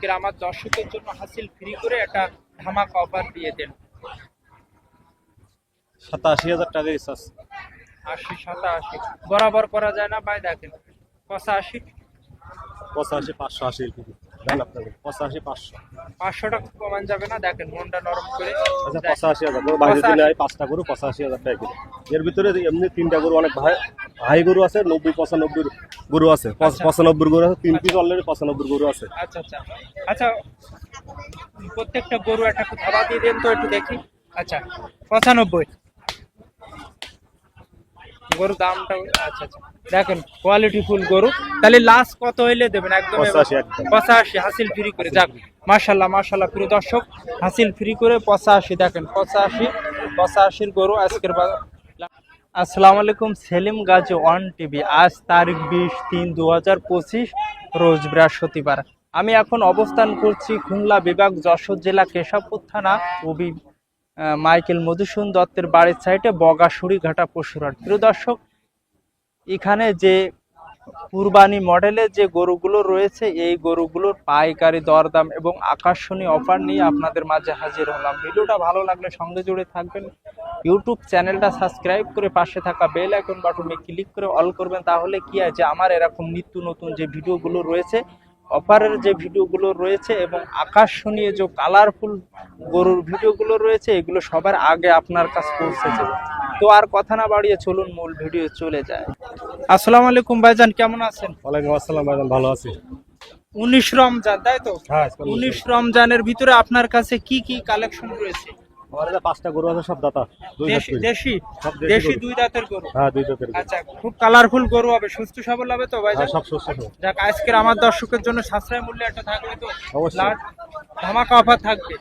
আজকের আমার দর্শকের জন্য হাসিল ফ্রি করে একটা ধামাকা অফার দিয়ে দেন। সাতাশি হাজার টাকা রিচার্জ আশি সাতাশি। বরাবর করা যায় না ভাই দেখেন। পঁচাশি। পঁচাশি পাঁচশো আশি পঁচাশি পাঁচশো পাঁচশো। টাকা কমান যাবে না দেখেন মনটা নরম করে। আচ্ছা পঁচাশি হাজার। গরু বাইরে দিলে। পাঁচটা গরু পঁচাশি হাজার টাকা এর ভিতরে এমনি তিনটা গরু অনেক ভাই হাই গরু আছে নব্বই পঁচানব্বই গরু আছে আচ্ছা। পঁচানব্বই গরু আছে তিন পিস অলরেডি পঁচানব্বই গরু আছে। আচ্ছা আচ্ছা। আচ্ছা প্রত্যেকটা গরু একটা একটু দিয়ে দেন তো একটু দেখি। আচ্ছা পঁচানব্বই। গরু দামটা আচ্ছা আচ্ছা। দেখেন কোয়ালিটি ফুল গরু। তাহলে লাস্ট কত হইলে দেবেন? একদম পঁচাশি হাসিল ফ্রি করে। যাক মাশাল্লাহ মাশাল্লাহ প্রিয় দর্শক হাসিল ফ্রি করে পঁচাশি দেখেন পঁচাশি পঁচাশির গরু আজকের আসসালামু আলাইকুম, সেলিম গাজী, ওয়ান টিভি। আজ তারিখ বিশ তিন দু হাজার পঁচিশ, রোজ বৃহস্পতিবার। আমি এখন অবস্থান করছি খুলনা বিভাগ যশোর জেলা কেশবপুর থানা, কবি মাইকেল মধুসূন দত্তের বাড়ির সাইডে বগাসুরি ঘাটা পশুরাট প্রিয় দর্শক, এখানে যে কুরবানি মডেলের যে গরুগুলো রয়েছে, এই গরুগুলোর পাইকারি দরদাম এবং আকর্ষণীয় অফার নিয়ে আপনাদের মাঝে হাজির হলাম। ভিডিওটা ভালো লাগলে সঙ্গে জুড়ে থাকবেন। ইউটিউব চ্যানেলটা সাবস্ক্রাইব করে পাশে থাকা বেল আইকন বাটনে ক্লিক করে অল করবেন, তাহলে কি আছে আমার এরকম নিত্য নতুন যে ভিডিওগুলো রয়েছে, অফারের যে ভিডিওগুলো রয়েছে এবং আকর্ষণীয় যে কালারফুল গরুর ভিডিওগুলো রয়েছে, এগুলো সবার আগে আপনার কাছে পৌঁছে যাবে। তো আর কথা না বাড়িয়ে চলুন মূল ভিডিও চলে যায়। আসসালামু আলাইকুম ভাইজান কেমন আছেন? ওয়ালাইকুম আসসালাম ভাইজান ভালো আছি। উনিশ রমজান তাই তো? হ্যাঁ উনিশ রমজানের ভিতরে আপনার কাছে কি কি কালেকশন রয়েছে? পাঁচটা গরু আছে সব দাতা দেশি দেশি? সব দেশি দেশি গরু। দুই দাঁতের গরু? হ্যাঁ দুই দাঁতের আচ্ছা খুব কালারফুল গরু হবে সুস্থ সবল হবে তো ভাই হ্যাঁ সব সুস্থ যাক আজকের আমার দর্শকের জন্য সাশ্রয় মূল্যে একটা থাকবে তো অবশ্যই। লাট ধামাকা অফার থাকবে।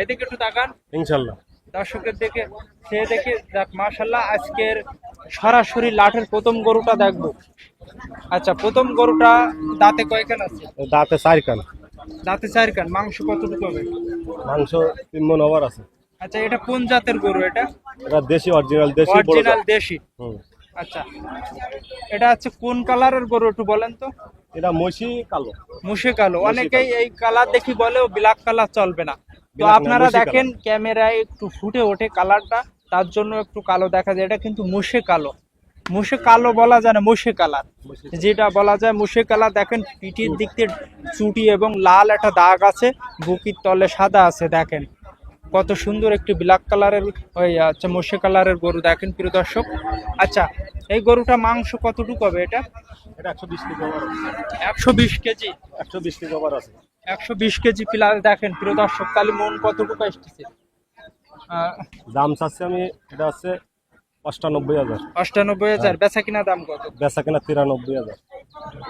এদিকে একটু তাকান। ইনশাল্লাহ। দর্শকের দেখে সে দেখে যাক মাশাল্লাহ আজকের সরাসরি লাঠের প্রথম গরুটা দেখব। আচ্ছা প্রথম গরুটা দাঁতে কয়খান আছে? দাঁতে চার কান দাঁতে চার কান মাংস কতটুকু হবে? মাংস তিন মন ওভার আছে। আচ্ছা এটা কোন জাতের গরু এটা? এটা দেশি অরিজিনাল দেশি অরিজিনাল দেশি। আচ্ছা এটা হচ্ছে কোন কালারের গরু একটু বলেন তো? এটা মসি কালো। মুশে কালো। অনেকেই এই কালার দেখি বলেও ব্ল্যাক কালার চলবে না। তো আপনারা দেখেন ক্যামেরায় একটু ফুটে ওঠে কালারটা তার জন্য একটু কালো দেখা যায়। এটা কিন্তু মুশে কালো। মুশে কালো বলা যায় না মুশে কালার। যেটা বলা যায় মুশে কালার দেখেন পিঠির দিক দিয়ে চুটি এবং লাল একটা দাগ আছে বুকির তলে সাদা আছে দেখেন। কত সুন্দর একটি ব্ল্যাক কালারের ওই আচ্ছা মোশে কালারের গরু দেখেন প্রিয় দর্শক। আচ্ছা এই গরুটা মাংস কতটুকু হবে এটা? এটা একশো বিশ কেজি একশো বিশ কেজি। একশো বিশ কেজি আছে। একশো বিশ কেজি প্লাস দেখেন প্রিয় দর্শক তাহলে মন কতটুকু এসতেছে আহ, দাম চাচ্ছি আমি এটা আছে অষ্টানব্বই হাজার। অষ্টানব্বই হাজার বেচা কিনা দাম কত? বেচা কেনা তিরানব্বই হাজার।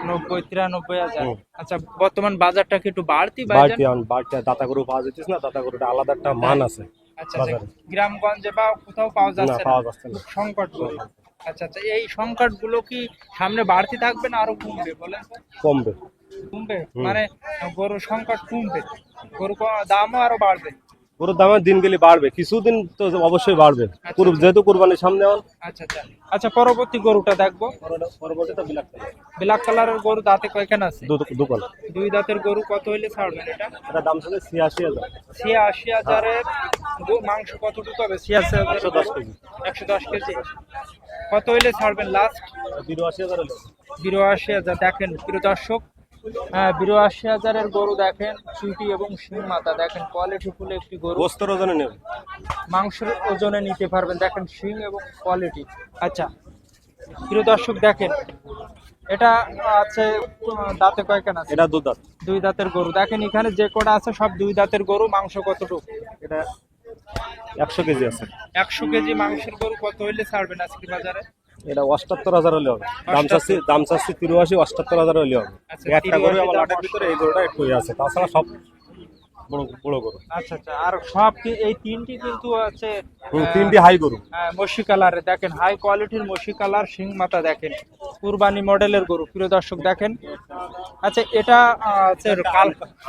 নব্বই তিরানব্বই হাজার। আচ্ছা বর্তমান বাজারটা কি একটু বাড়তি বাড়তি ভাইজান বাড়তি দাতা গরু পাওয়া যাচ্ছে না দাতা গরুটা আলাদা একটা মান আছে আচ্ছা আচ্ছা গ্রামগঞ্জে বা কোথাও পাওয়া না যাচ্ছে না? পাওয়া যাচ্ছে না। সংকট আচ্ছা আচ্ছা এই কি সামনে বাড়তি থাকবে না আরও কমবে বলেন? কমবে। কমবে মানে গরু সংকট কমবে। গরু দামও আরও বাড়বে। গরুর দামের দিন গেলে বাড়বে কিছুদিন তো অবশ্যই বাড়বে। যেহেতু কুরবানির সামনে আচ্ছা আচ্ছা। আচ্ছা পরবর্তী গরুটা দেখব। পরবর্তীতে বিলাক ব্ল্যাক কালারের গরু দাঁতে কয়খান আছে? দোকান দুই দাঁতের গরু কত হইলে ছাড়বেন এটা? এটা দাম ছিল ছিয়াশি হাজার। ছিয়াশি হাজারের মাংস কতটুকু হবে? ছিয়াশি হাজার একশো দশ কেজি। একশো দশ কেজি। কত হইলে ছাড়বেন লাস্ট বিরাশি হাজার হলো বিরাশি হাজার। দেখেন প্রিয় দর্শক হ্যাঁ বিরাশি হাজারের গরু দেখেন চুটি এবং শিং মাথা দেখেন কোয়ালিটি ফুল একটি গরু। গোস্তর ওজনে নেবে মাংসের ওজনে নিতে পারবেন দেখেন শিং এবং কোয়ালিটি আচ্ছা প্রিয় দর্শক দেখেন এটা আছে দাঁতে কয়খান আছে? এটা দু দাঁত। দুই দাঁতের গরু। দেখেন এখানে যে কটা আছে সব দুই দাঁতের গরু মাংস কতটুকু? এটা একশো কেজি আছে। একশো কেজি মাংসের গরু কত হইলে ছাড়বেন আজকে বাজারে? এটা অষ্টাত্তর হাজার হলে হবে। দাম চাচ্ছি দাম চাচ্ছি তিরুয়াশি অষ্টাত্তর হাজার হলে হবে। আচ্ছা, একটা গরু আমার লাটের ভিতরে এই গরুটা একটু আছে। তাছাড়া সব বড় বড় গরু। আচ্ছা আচ্ছা আর সব এই তিনটি কিন্তু আছে তিনটি হাই গরু। হ্যাঁ, মসি কালারে দেখেন হাই কোয়ালিটির মসি কালার শিং মাথা দেখেন। কুরবানি মডেলের গরু প্রিয় দর্শক দেখেন। আচ্ছা এটা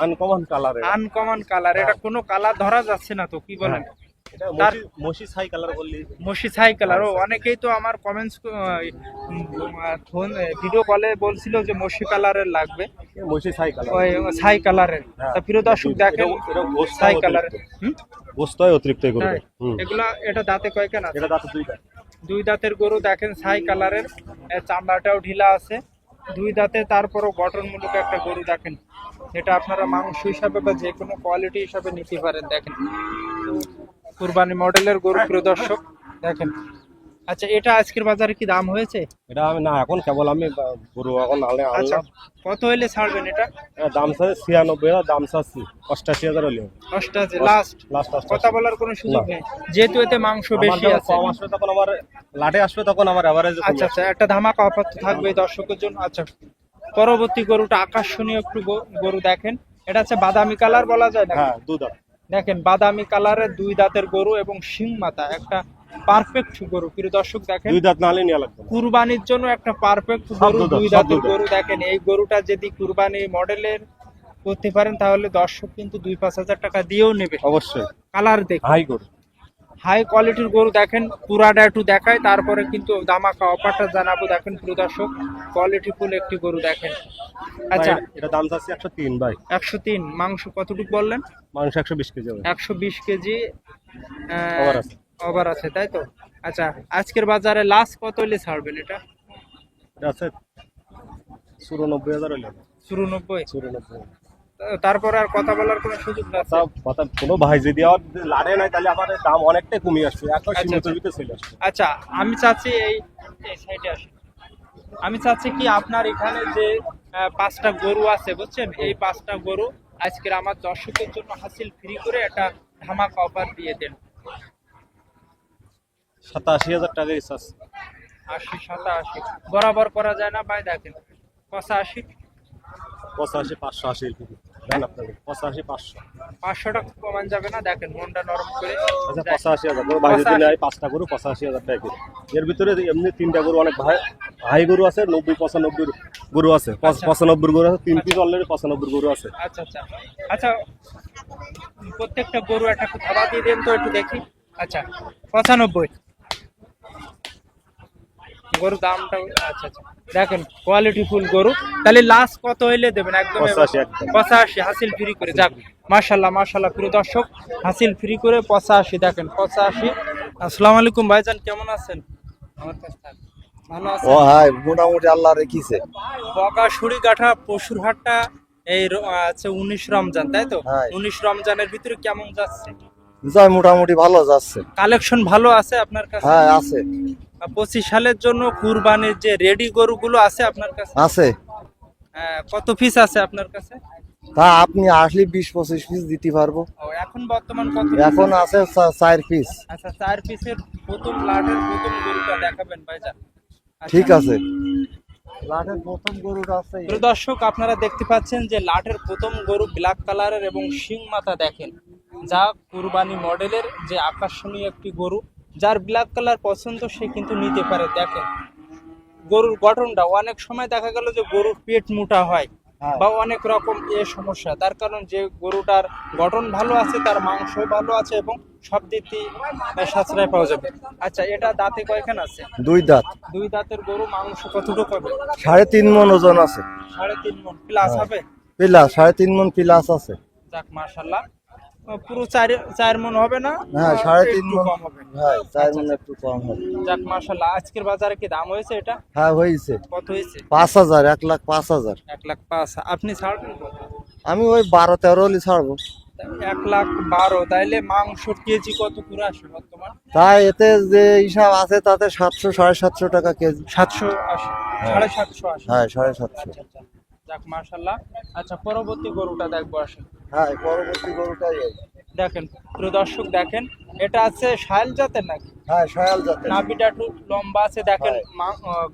আনকমন কালারে আনকমন কালার এটা কোনো কালার ধরা যাচ্ছে না তো কি বলেন? মসি কালার বললি মসি ছাই কালার ও অনেকেই তো আমার কমেন্টস ফোন ভিডিও কলে বলছিল যে মসি কালারের লাগবে। মসি কালার কালারের হ্যাঁ। তা প্রিয় দর্শক দেখেন এটা- এটা ছাই অতিরিক্ত। কালারের হুম? গোস্ত অতিরিক্ত এগুলো হ্যাঁ। এগুলা এটা দাঁতে এটা দুইটা দুই দাঁতের গরু দেখেন ছাই কালারের এর। চামড়াটাও ঢিলা আছে। দুই দাঁতে তারপরও গঠনমূলক একটা গরু দেখেন। এটা আপনারা মাংস হিসাবে বা যে কোনো কোয়ালিটি হিসাবে নিতে পারেন, দেখেন। কুরবানি মডেলের গরু, প্রিয় দর্শক, দেখেন। আচ্ছা এটা আজকের বাজারে কি দাম হয়েছে? এটা আমি না এখন কেবল আমি গরু এখন আনলে আচ্ছা কত হইলে ছাড়বেন এটা? দাম চাই ছিয়ানব্বই হাজার দাম চাচ্ছি অষ্টাশি হাজার হলে আছে লাস্ট লাস্ট কথা বলার কোনো সুযোগ নেই। যেহেতু এতে মাংস বেশি আছে। কম আসবে তখন আমার লাটে আসবে তখন আমার এভারেজ আচ্ছা আচ্ছা একটা ধামাকা অফার তো থাকবে দর্শকের জন্য। আচ্ছা পরবর্তী গরুটা আকর্ষণীয় একটু গরু দেখেন। এটা হচ্ছে বাদামি কালার বলা যায় না হ্যাঁ দুধ দেখেন বাদামি কালারের দুই দাঁতের গরু এবং শিং মাথা। একটা পারফেক্ট গরু প্রিয় দর্শক দেখেন দুই দাঁত না হলে নিয়ে লাগবে। কুরবানির জন্য একটা পারফেক্ট গরু দুই দাঁতের গরু দেখেন। এই গরুটা যদি কুরবানি মডেলের করতে পারেন তাহলে দর্শক কিন্তু দুই পাঁচ হাজার টাকা দিয়েও নেবে। অবশ্যই। কালার দেখে। হাই গরু। হাই কোয়ালিটির গরু দেখেন পুরাটা একটু দেখায় তারপরে কিন্তু দামাকা অফারটা জানাব দেখেন প্রিয় দর্শক। কোয়ালিটি ফুল একটি গরু দেখেন। আচ্ছা। এটা দাম চাচ্ছি একশো তিন ভাই। একশো তিন। মাংস কতটুকু বললেন? মাংস একশো বিশ কেজি একশো বিশ কেজি Over আছে। ওভার আছে তাই তো? আচ্ছা আজকের বাজারে লাস্ট কত হলে ছাড়বেন এটা? আছে চুরানব্বই হাজার হলে। চুরানব্বই? চুরানব্বই। তারপর আর কথা বলার কোনো সুযোগ না কথা কথা কোনো ভাই যদি আর লাড়ে নাই তাহলে আমার দাম অনেকটাই কমে আসবে একশো আচ্ছা, সীমিত আচ্ছা। ভিতরে চলে আসবে আচ্ছা আমি চাচ্ছি এই সাইডে আসি। আমি চাচ্ছি কি আপনার এখানে যে পাঁচটা গরু আছে বুঝছেন? এই পাঁচটা গরু আজকের আমার দর্শকের জন্য হাসিল ফ্রি করে একটা ধামাকা অফার দিয়ে দেন। সাতাশি হাজার টাকা রিচার্জ আশি সাতাশি। বরাবর করা যায় না ভাই দেখেন। পঁচাশি। পঁচাশি পাঁচশো আশি দেন আপনাকে পঁচাশি পাঁচশো। পাঁচশো টাকা কমান যাবে না দেখেন মনটা নরম করে। আচ্ছা পঁচাশি হাজার। পাঁচটা গরু পঁচাশি হাজার টাকা। এর ভিতরে এমনি তিনটা গরু অনেক ভাই হাই গরু আছে নব্বই পঁচানব্বই গরু আছে। আচ্ছা। পঁচানব্বই গরু আছে তিন পিস অলরেডি পঁচানব্বই গরু আছে। আচ্ছা আচ্ছা। আচ্ছা প্রত্যেকটা গরু একটা দিয়ে দেন তো একটু দেখি। আচ্ছা পঁচানব্বই। গরুর দামটা আচ্ছা আচ্ছা। দেখেন কোয়ালিটি ফুল গরু। তাহলে লাস্ট কত হইলে দেবেন? একদম পঁচাশি হাসিল ফ্রি করে। যাক মার্শাল্লাহ মার্শাল্লাহ প্রিয় দর্শক হাসিল ফ্রি করে পঁচাশি দেখেন পঁচাশি। আসসালামু আলাইকুম ভাইজান কেমন আছেন? আমার কাছে। ও মোটামুটি আল্লাহ রেখিছে। বকা সুড়ি কাঠা পশুর হাটটা এই আছে উনিশ রমজান তাই তো। উনিশ রমজানের ভিতরে কেমন যাচ্ছে? যাই মোটামুটি ভালো যাচ্ছে। কালেকশন ভালো আছে আপনার কাছে? হ্যাঁ আছে। পঁচিশ সালের জন্য কুরবানির যে রেডি গরুগুলো আছে আপনার কাছে? আছে। আহ, কত পিস আছে আপনার কাছে? তা আপনি আসলে বিশ পঁচিশ পিস দিতে পারব। ও, এখন বর্তমান কত এখন আছে? চার পিস আচ্ছা চার পিসের প্রথম লাটের প্রথম গরুটা দেখাবেন ভাইজান। আচ্ছা। ঠিক আছে। লাঠের প্রথম গরুটা আছে। দর্শক আপনারা দেখতে পাচ্ছেন যে লাটের প্রথম গরু ব্ল্যাক কালারের এবং শিং মাথা দেখেন। যা কুরবানি মডেলের যে আকর্ষণীয় একটি গরু। যার ব্ল্যাক কালার পছন্দ সে কিন্তু নিতে পারে। দেখেন গরুর গঠনটা অনেক সময় দেখা গেল যে গরুর পেট মোটা হয় হ্যাঁ। বা অনেক রকম এ সমস্যা। তার কারণ যে গরুটার গঠন ভালো আছে তার মাংস ভালো আছে এবং সব দিক সাশ্রয় পাওয়া যাবে। আচ্ছা এটা দাঁতে কয়খান আছে? দুই দাঁত। দুই দাঁতের গরু মাংস কতটুকু হবে সাড়ে তিন মন ওজন আছে। সাড়ে তিন মন। প্লাস হ্যাঁ। হবে? পিলাস সাড়ে তিন মন প্লাস আছে। যাক মাশাল্লাহ পুরো চার চার মন হবে না? হ্যাঁ সাড়ে তিন মন। কম হবে। হ্যাঁ চার মন একটু কম হবে। যাক মাশাল্লাহ আজকের বাজারে কি দাম হয়েছে এটা? হ্যাঁ হয়েছে। কত হয়েছে? পাঁচ হাজার এক লাখ পাঁচ হাজার। এক লাখ পাঁচ। আপনি ছাড়বেন কত? আমি ওই বারো তেরো হলে ছাড়বো। এক লাখ বারো। তাইলে মাংসর কেজি কত করে আসে বর্তমান? তাই এতে যে হিসাব আছে তাতে সাতশো সাড়ে সাতশো টাকা কেজি। সাতশো আশি সাড়ে সাতশো আশি হ্যাঁ সাড়ে সাতশো। আচ্ছা আচ্ছা। যাক মাশাল্লাহ আচ্ছা পরবর্তী গরুটা দেখব আসেন। হ্যাঁ পরবর্তী গরুটাই দেখেন প্রিয় দর্শক দেখেন এটা আছে শাইল জাতের নাকি? হ্যাঁ সয়াল জাতের। নাভিটা একটু লম্বা আছে দেখেন হয়।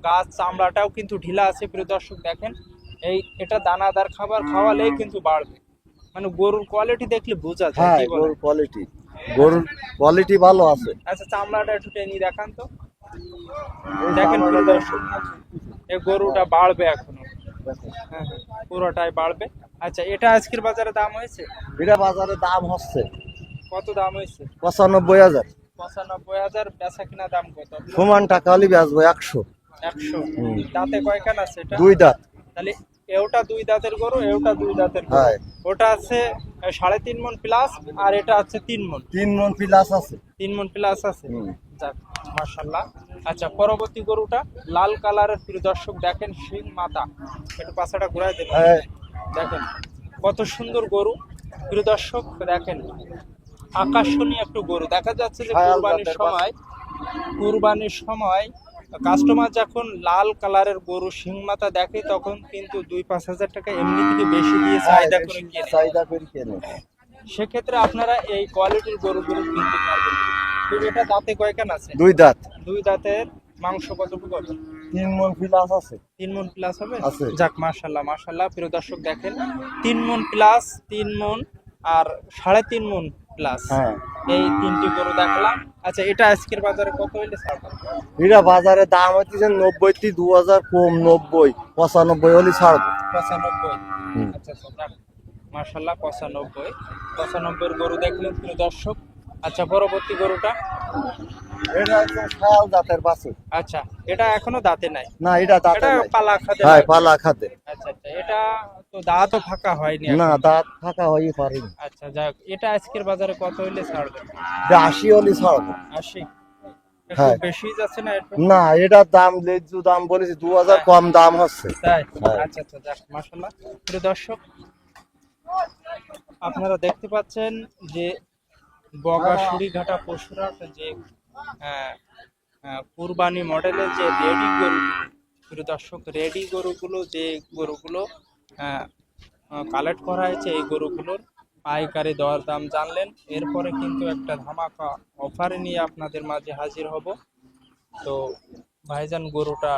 গাছ চামড়াটাও কিন্তু ঢিলা আছে প্রিয় দর্শক দেখেন। এই এটা দানাদার খাবার খাওয়ালেই কিন্তু বাড়বে। মানে গরুর কোয়ালিটি দেখলে বোঝা যায় হ্যাঁ গরুর কোয়ালিটি গরুর কোয়ালিটি ভালো আছে। আচ্ছা চামড়াটা একটু টেনে দেখান তো। দেখেন প্রিয় দর্শক এই গরুটা বাড়বে এখনও। পুরোটাই বাড়বে। আচ্ছা এটা আজকের বাজারে দাম হয়েছে? এটা বাজারে দাম হচ্ছে। কত দাম হয়েছে? পঁচানব্বই হাজার। পঁচানব্বই হাজার বেচা কিনা দাম কত? সমান টাকা হলে বেচবো একশো। একশো। দাঁতে কয়খান আছে এটা? দুই দাঁত। তাহলে এওটা দুই দাঁতের গরু এওটা দুই দাঁতের হ্যাঁ। ওটা আছে সাড়ে তিন মন প্লাস আর এটা আছে তিন মন। তিন মন প্লাস আছে। তিন মন প্লাস আছে। যাক। মার্শাল্লাহ আচ্ছা পরবর্তী গরুটা লাল কালারের প্রিয় দর্শক দেখেন সিং মাতা একটু পাশাটা ঘুরাই দেবেন। হ্যাঁ। দেখেন কত সুন্দর গরু। প্রিয় দর্শক দেখেন আকর্ষণীয় একটু গরু। দেখা যাচ্ছে যে কুরবানির সময় কুরবানির সময় কাস্টমার যখন লাল কালারের গরু শিং মাথা দেখে তখন কিন্তু দুই পাঁচ হাজার টাকা এমনি থেকে বেশি দিয়ে চাহিদা করে চাহিদা করে কেনে। সেক্ষেত্রে আপনারা এই কোয়ালিটির গরুগুলো কিনতে পারবেন। দাঁতে কয়খান আছে? দুই দাঁত। দুই দাঁতের মাংস কতটুকু হবে? তিন মন প্লাস আছে। তিন মন প্লাস হবে? আছে। যাক মাশাল্লাহ মাশাল্লাহ প্রিয় দর্শক দেখেন তিন মন প্লাস তিন মন আর সাড়ে তিন মন প্লাস হ্যাঁ। এই তিনটি গরু দেখলাম। আচ্ছা এটা আজকের বাজারে কত হইলে এটা বাজারে দাম হচ্ছে নব্বই তি দু হাজার কম নব্বই পঁচানব্বই হলে ছাড়বো পঁচানব্বই। আচ্ছা আচ্ছা যাক। মাশাল্লাহ পঁচানব্বই। পঁচানব্বই গরু দেখলেন প্রিয় দর্শক। আচ্ছা পরবর্তী গরুটা? এটা হচ্ছে শাল জাতের বাছুর। আচ্ছা এটা এখনও দাঁতে নাই? না এটা দাঁত এটা পালা খাতে হ্যাঁ পালা খাতে। আচ্ছা আচ্ছা এটা তো দাঁতও ফাঁকা হয়নি না দাঁত ফাঁকা পারেনি। আচ্ছা যাই হোক, এটা আজকের বাজারে কত হইলে ছাড়বেন এটা আশি হলে ছাড়বো আশি? হ্যাঁ। বেশি যাচ্ছে না একটু না এটার দাম লেজু দাম বলেছি দু হাজার কম দাম হচ্ছে। তাই? হ্যাঁ। আচ্ছা আচ্ছা যাক প্রিয় দর্শক আপনারা দেখতে পাচ্ছেন যে বগা সুরিঘাটা পশুরাট যে আহ, আহ, কুরবানি মডেলের যে রেডি গরু প্রিয় দর্শক রেডি গরুগুলো যে গরুগুলো কালেক্ট করা হয়েছে এই গরুগুলোর পাইকারি দর দাম জানলেন। এরপরে কিন্তু একটা ধামাকা অফার নিয়ে আপনাদের মাঝে হাজির হব। তো ভাইজান গরুটা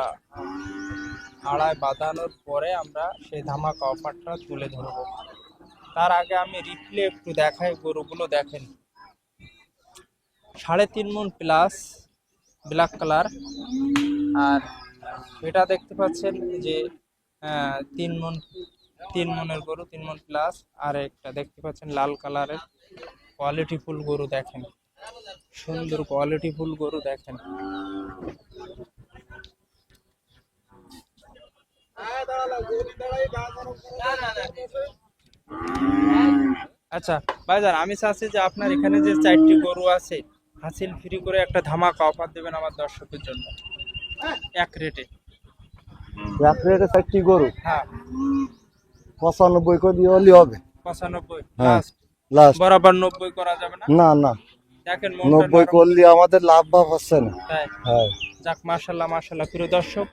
আড়ায় বাঁধানোর পরে আমরা সেই ধামাকা অফারটা তুলে ধরবো। তার আগে আমি রিপ্লে একটু দেখাই গরুগুলো দেখেন। সাড়ে তিন মন প্লাস ব্ল্যাক কালার আর এটা দেখতে পাচ্ছেন যে তিন মন, তিন মনের গরু, তিন মন প্লাস আর একটা দেখতে পাচ্ছেন লাল কালারের কোয়ালিটি ফুল গরু দেখেন। সুন্দর কোয়ালিটি ফুল গরু দেখেন। আচ্ছা ভাইজান, আমি চাচ্ছি যে আপনার এখানে যে চারটি গরু আছে হাসিল ফ্রি করে একটা ধামাকা অফার দেবেন আমার দর্শকের জন্য। এক রেটে এক রেটে চারটি গরু। হ্যাঁ। পঁচানব্বই করে দিয়ে হলে হবে। পঁচানব্বই হ্যাঁ। লাস্ট লাস্ট বরাবর নব্বই করা যাবে না? না না। নব্বই করলে আমাদের লাভ ভাব হচ্ছে না। হ্যাঁ। যাক মার্শাল্লাহ মার্শাল্লাহ প্রিয় দর্শক